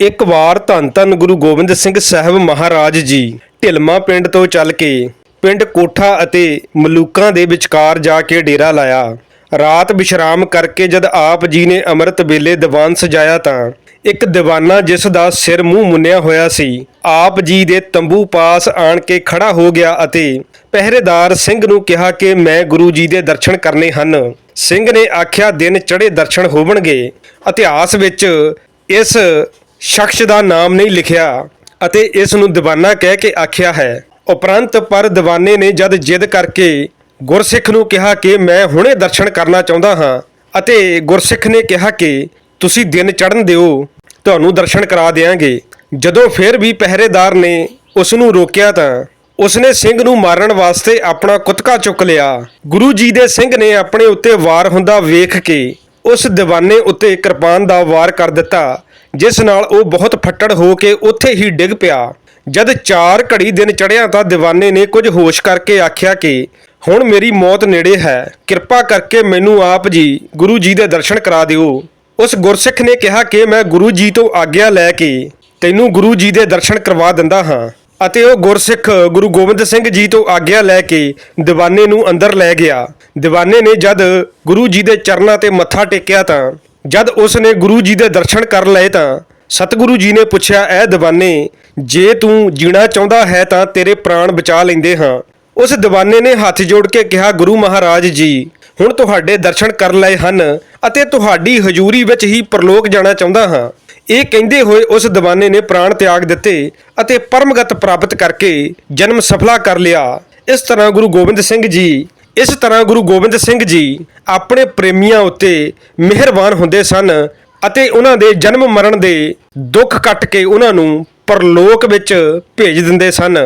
ਇੱਕ ਵਾਰ ਧੰਨ ਧੰਨ ਗੁਰੂ ਗੋਬਿੰਦ ਸਿੰਘ ਸਾਹਿਬ ਮਹਾਰਾਜ ਜੀ ਢਿਲਮਾ ਪਿੰਡ ਤੋਂ ਚੱਲ ਕੇ ਪਿੰਡ ਕੋਠਾ ਅਤੇ ਮਲੂਕਾਂ ਦੇ ਵਿਚਕਾਰ ਜਾ ਕੇ ਡੇਰਾ ਲਾਇਆ। ਰਾਤ ਵਿਸ਼ਰਾਮ ਕਰਕੇ ਜਦ ਆਪ ਜੀ ਨੇ ਅੰਮ੍ਰਿਤ ਵੇਲੇ ਦੀਵਾਨ ਸਜਾਇਆ ਤਾਂ ਇੱਕ ਦੀਵਾਨਾ ਜਿਸ ਦਾ ਸਿਰ ਮੂੰਹ ਮੁੰਨਿਆ ਹੋਇਆ ਸੀ, ਆਪ ਜੀ ਦੇ ਤੰਬੂ ਪਾਸ ਆਣ ਕੇ ਖੜਾ ਹੋ ਗਿਆ ਅਤੇ ਪਹਿਰੇਦਾਰ ਸਿੰਘ ਨੂੰ ਕਿਹਾ ਕਿ ਮੈਂ ਗੁਰੂ ਜੀ ਦੇ ਦਰਸ਼ਨ ਕਰਨੇ ਹਨ। ਸਿੰਘ ਨੇ ਆਖਿਆ, ਦਿਨ ਚੜੇ ਦਰਸ਼ਨ ਹੋਵਣਗੇ। ਇਤਿਹਾਸ ਵਿੱਚ ਇਸ ਸ਼ਖਸ ਦਾ ਨਾਮ ਨਹੀਂ ਲਿਖਿਆ ਅਤੇ ਇਸ ਨੂੰ ਦੀਵਾਨਾ ਕਹਿ ਕੇ ਆਖਿਆ ਹੈ। ਉਪਰੰਤ ਪਰ ਦੀਵਾਨੇ ਨੇ ਜਦ ਜਿੱਦ ਕਰਕੇ ਗੁਰਸਿੱਖ ਨੂੰ ਕਿਹਾ ਕਿ ਮੈਂ ਹੁਣੇ ਦਰਸ਼ਨ ਕਰਨਾ ਚਾਹੁੰਦਾ ਹਾਂ ਅਤੇ ਗੁਰਸਿੱਖ ਨੇ ਕਿਹਾ ਕਿ ਤੁਸੀਂ ਦਿਨ ਚੜਨ ਦਿਓ, ਤੁਹਾਨੂੰ ਦਰਸ਼ਨ ਕਰਾ ਦੇਵਾਂਗੇ ਜਦੋਂ ਫਿਰ ਵੀ ਪਹਿਰੇਦਾਰ ਨੇ ਉਸ ਨੂੰ ਰੋਕਿਆ ਤਾਂ ਉਸਨੇ ਸਿੰਘ ਨੂੰ ਮਾਰਨ ਵਾਸਤੇ ਆਪਣਾ ਕੁੱਤਕਾ ਚੁੱਕ ਲਿਆ। ਗੁਰੂ ਜੀ ਦੇ ਸਿੰਘ ਨੇ ਆਪਣੇ ਉੱਤੇ ਵਾਰ ਹੁੰਦਾ ਵੇਖ ਕੇ ਉਸ ਦੀਵਾਨੇ ਉੱਤੇ ਕਿਰਪਾਨ ਦਾ ਵਾਰ ਕਰ ਦਿੱਤਾ ਜਿਸ ਨਾਲ ਉਹ ਬਹੁਤ ਫੱਟੜ ਹੋ ਕੇ ਉੱਥੇ ਹੀ ਡਿੱਗ ਪਿਆ। ਜਦ ਚਾਰ ਘੜੀ ਦਿਨ ਚੜਿਆ ਤਾਂ ਦੀਵਾਨੇ ਨੇ ਕੁਝ ਹੋਸ਼ ਕਰਕੇ ਆਖਿਆ ਕਿ, ਹੁਣ ਮੇਰੀ ਮੌਤ ਨੇੜੇ ਹੈ। ਕਿਰਪਾ ਕਰਕੇ ਮੈਨੂੰ ਆਪ ਜੀ ਗੁਰੂ ਜੀ ਦੇ ਦਰਸ਼ਨ ਕਰਾ ਦਿਓ। ਉਸ ਗੁਰਸਿੱਖ ਨੇ ਕਿਹਾ ਕਿ ਮੈਂ ਗੁਰੂ ਜੀ ਤੋਂ ਆਗਿਆ ਲੈ ਕੇ ਤੈਨੂੰ ਗੁਰੂ ਜੀ ਦੇ ਦਰਸ਼ਨ ਕਰਵਾ ਦਿੰਦਾ ਹਾਂ। ਅਤੇ ਉਹ ਗੁਰਸਿੱਖ ਗੁਰੂ ਗੋਬਿੰਦ ਸਿੰਘ ਜੀ ਤੋਂ ਆਗਿਆ ਲੈ ਕੇ ਦੀਵਾਨੇ ਨੂੰ ਅੰਦਰ ਲੈ ਗਿਆ। ਦੀਵਾਨੇ ਨੇ ਜਦ ਗੁਰੂ ਜੀ ਦੇ ਚਰਨਾਂ ਤੇ ਮੱਥਾ ਟੇਕਿਆ ਤਾਂ ਜਦ ਉਸ ਨੇ ਗੁਰੂ ਜੀ ਦੇ ਦਰਸ਼ਨ ਕਰ ਲਏ ਤਾਂ ਸਤਿਗੁਰੂ ਜੀ ਨੇ ਪੁੱਛਿਆ, ਐ ਦੀਵਾਨੇ, ਜੇ ਤੂੰ ਜੀਣਾ ਚਾਹੁੰਦਾ ਹੈ ਤਾਂ ਤੇਰੇ ਪ੍ਰਾਣ ਬਚਾ ਲੈਂਦੇ ਹਾਂ। ਉਸ ਦੀਵਾਨੇ ਨੇ ਹੱਥ ਜੋੜ ਕੇ ਕਿਹਾ, ਗੁਰੂ ਮਹਾਰਾਜ ਜੀ, ਹੁਣ ਤੁਹਾਡੇ ਦਰਸ਼ਨ ਕਰ ਲਏ ਹਨ ਅਤੇ ਤੁਹਾਡੀ ਹਜ਼ੂਰੀ ਵਿੱਚ ਹੀ ਪਰਲੋਕ ਜਾਣਾ ਚਾਹੁੰਦਾ ਹਾਂ। ਇਹ ਕਹਿੰਦੇ ਹੋਏ ਉਸ ਦੀਵਾਨੇ ਨੇ ਪ੍ਰਾਣ ਤਿਆਗ ਦਿੱਤੇ ਅਤੇ ਪਰਮਗਤ ਪ੍ਰਾਪਤ ਕਰਕੇ ਜਨਮ ਸਫਲਾ ਕਰ ਲਿਆ। ਇਸ ਤਰ੍ਹਾਂ ਗੁਰੂ ਗੋਬਿੰਦ ਸਿੰਘ ਜੀ ਇਸ ਤਰ੍ਹਾਂ ਗੁਰੂ ਗੋਬਿੰਦ ਸਿੰਘ ਜੀ ਆਪਣੇ ਪ੍ਰੇਮੀਆਂ ਉੱਤੇ ਮਿਹਰਬਾਨ ਹੁੰਦੇ ਸਨ ਅਤੇ ਉਹਨਾਂ ਦੇ ਜਨਮ ਮਰਨ ਦੇ ਦੁੱਖ ਕੱਟ ਕੇ ਉਹਨਾਂ ਨੂੰ ਪਰਲੋਕ ਵਿੱਚ ਭੇਜ ਦਿੰਦੇ ਸਨ।